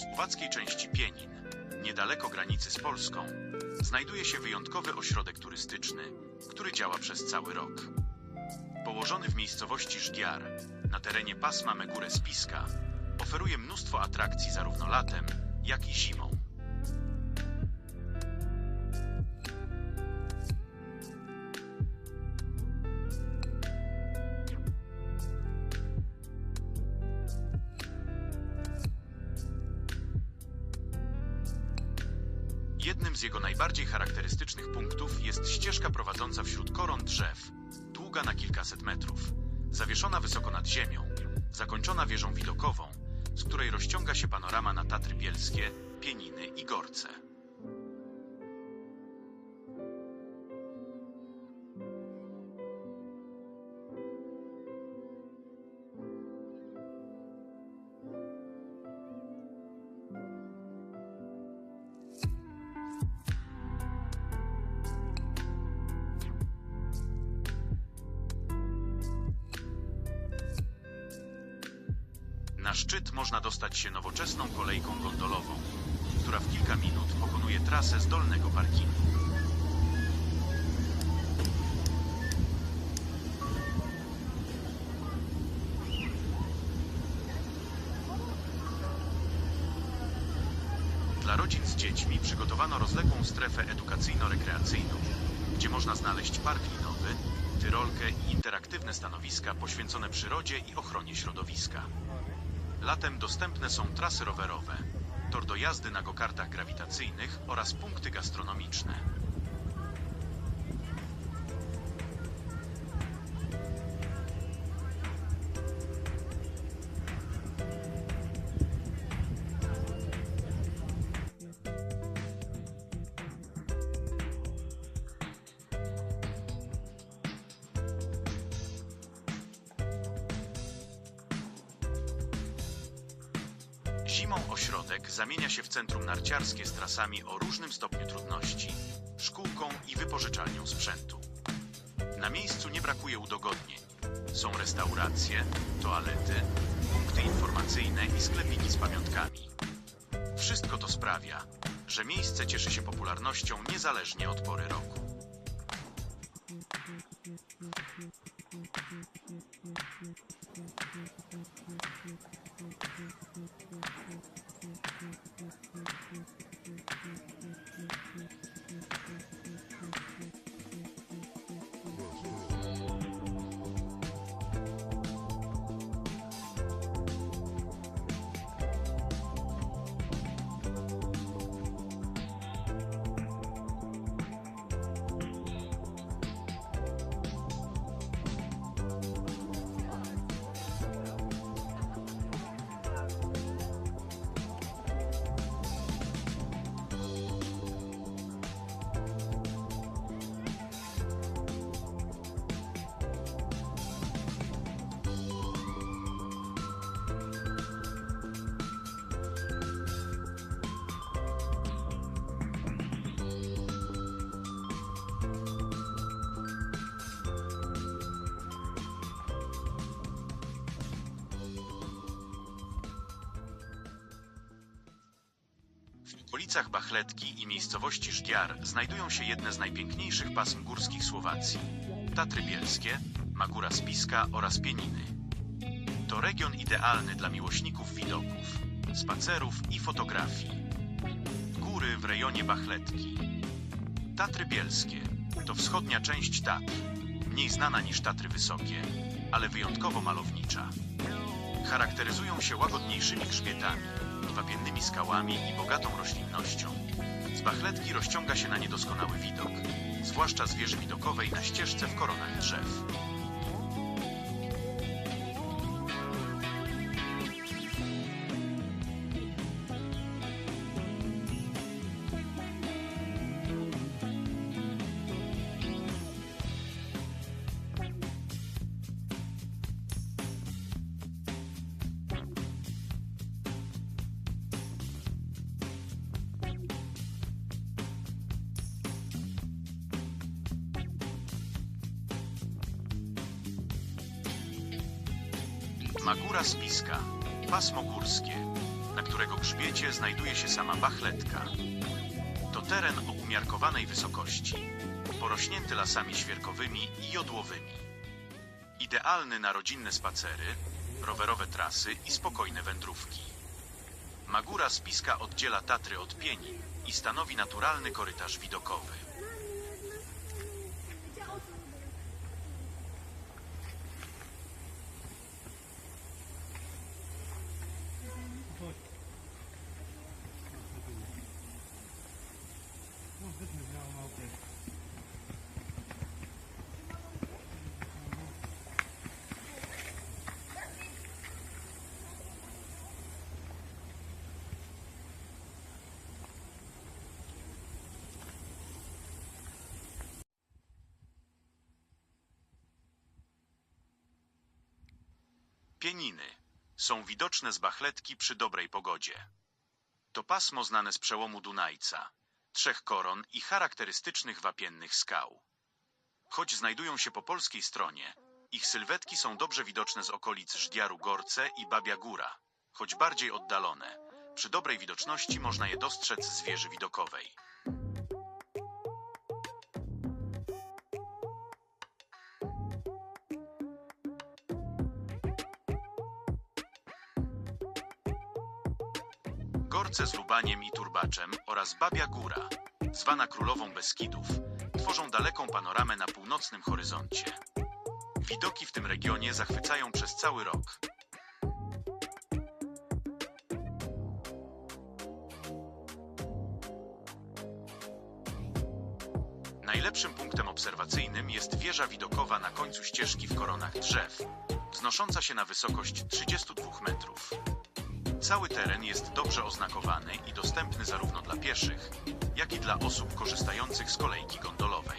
słowackiej części Pienin, niedaleko granicy z Polską, znajduje się wyjątkowy ośrodek turystyczny, który działa przez cały rok. Położony w miejscowości Żgiar, na terenie pasma Megure Spiska, oferuje mnóstwo atrakcji zarówno latem, jak i zimą. Jednym z jego najbardziej charakterystycznych punktów jest ścieżka prowadząca wśród koron drzew, długa na kilkaset metrów, zawieszona wysoko nad ziemią, zakończona wieżą widokową, z której rozciąga się panorama na Tatry Bielskie, Pieniny i Gorce. Na szczyt można dostać się nowoczesną kolejką gondolową, która w kilka minut pokonuje trasę z dolnego parkingu. Dla rodzin z dziećmi przygotowano rozległą strefę edukacyjno-rekreacyjną, gdzie można znaleźć park linowy, tyrolkę i interaktywne stanowiska poświęcone przyrodzie i ochronie środowiska. Latem dostępne są trasy rowerowe, tor do jazdy na gokartach grawitacyjnych oraz punkty gastronomiczne. Zimą ośrodek zamienia się w centrum narciarskie z trasami o różnym stopniu trudności, szkółką i wypożyczalnią sprzętu. Na miejscu nie brakuje udogodnień. Są restauracje, toalety, punkty informacyjne i sklepiki z pamiątkami. Wszystko to sprawia, że miejsce cieszy się popularnością niezależnie od pory roku. Okolicach Bachletki i miejscowości Żgiar znajdują się jedne z najpiękniejszych pasm górskich Słowacji. Tatry Bielskie, Magura Spiska oraz Pieniny. To region idealny dla miłośników widoków, spacerów i fotografii. Góry w rejonie Bachletki. Tatry Bielskie to wschodnia część Tatr, mniej znana niż Tatry Wysokie, ale wyjątkowo malownicza. Charakteryzują się łagodniejszymi grzbietami, wapiennymi skałami i bogatą roślinnością. Z Bachletki rozciąga się na niedoskonały widok, zwłaszcza z wieży widokowej na ścieżce w koronach drzew. Magura Spiska, pasmo górskie, na którego grzbiecie znajduje się sama Bachletka. To teren o umiarkowanej wysokości, porośnięty lasami świerkowymi i jodłowymi. Idealny na rodzinne spacery, rowerowe trasy i spokojne wędrówki. Magura Spiska oddziela Tatry od Pieni i stanowi naturalny korytarz widokowy. Pieniny są widoczne z Bachletki przy dobrej pogodzie. To pasmo znane z przełomu Dunajca, trzech koron i charakterystycznych wapiennych skał. Choć znajdują się po polskiej stronie, ich sylwetki są dobrze widoczne z okolic Żdiaru Gorce i Babia Góra, choć bardziej oddalone. Przy dobrej widoczności można je dostrzec z wieży widokowej. Gorce z Lubaniem i Turbaczem oraz Babia Góra, zwana Królową Beskidów, tworzą daleką panoramę na północnym horyzoncie. Widoki w tym regionie zachwycają przez cały rok. Najlepszym punktem obserwacyjnym jest wieża widokowa na końcu ścieżki w koronach drzew, wznosząca się na wysokość 32 metrów. Cały teren jest dobrze oznakowany i dostępny zarówno dla pieszych, jak i dla osób korzystających z kolejki gondolowej.